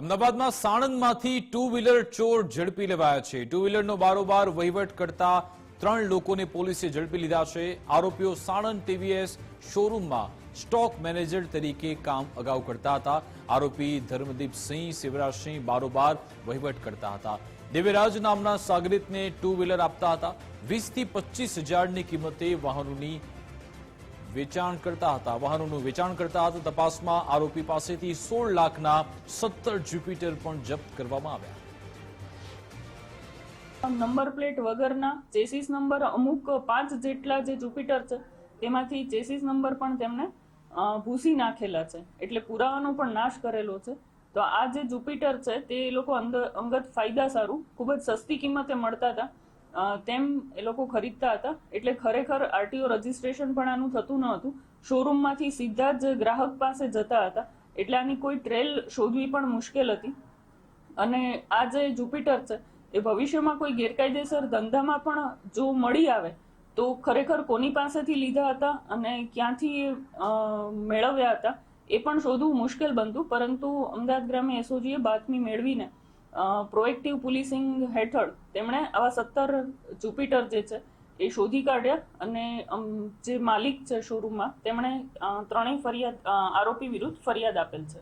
અમદાવાદમાં સાણંદમાંથી two wheeler ચોર ઝડપી લેવાયા છે. ટુ વ્હીલરનો બારોબાર વહીવટ કરતા ત્રણ લોકોને પોલીસે ઝડપી લીધા છે. આરોપીઓ સાણંદ ટીવીએસ શોરૂમમાં સ્ટોક મેનેજર તરીકે કામ અગાઉ કરતા હતા. આરોપી ધર્મદીપસિંહ શિવરાજસિંહ બારોબાર વહીવટ કરતા હતા. દેવીરાજ નામના સાગરિતને ટુ વ્હીલર આપતા હતા. વીસથી પચીસ હજારની કિંમતે વાહનોની વેચાણ કરતા હતા. વાહનોનું વેચાણ કરતા હતા. તપાસમાં આરોપી પાસેથી સોળ લાખના સત્તર જ્યુપિટર પણ જપ્ત કરવામાં આવ્યા. નંબર પ્લેટ વગરના ચેસીસ નંબર અમુક પાંચ જેટલા જે જુપિટર છે, તેમાંથી ચેસીસ નંબર પણ તેમણે ભૂસી નાખેલા છે. એટલે પુરાવાનો પણ નાશ કરેલો છે. તો આ જે જુપિટર છે, તે લોકો અંગત ફાયદા સારું, ખૂબ જ સસ્તી કિંમતે મળતા હતા. તેમ એ લોકો ખરીદતા હતા. એટલે ખરેખર આરટીઓ રજીસ્ટ્રેશન પણ આનું થતું ન હતું. શોરૂમમાંથી સીધા જ ગ્રાહક પાસે જતા હતા. એટલે આની કોઈ ટ્રેલ શોધવી પણ મુશ્કેલ હતી. અને આ જે જુપિટર છે, એ ભવિષ્યમાં કોઈ ગેરકાયદેસર ધંધામાં પણ જો મળી આવે, તો ખરેખર કોની પાસેથી લીધા હતા અને ક્યાંથી મેળવ્યા હતા, એ પણ શોધવું મુશ્કેલ બનતું. પરંતુ અમદાવાદ ગ્રામે એસઓજીએ બાતમી મેળવીને પ્રોએક્ટિવ પોલીસિંગ હેઠળ તેમણે આવા સત્તર જુપિટર જે છે, એ શોધી કાઢ્યા અને જે માલિક છે શોરૂમમાં તેમણે ત્રણેય ફરિયાદ આરોપી વિરુદ્ધ ફરિયાદ આપેલ છે.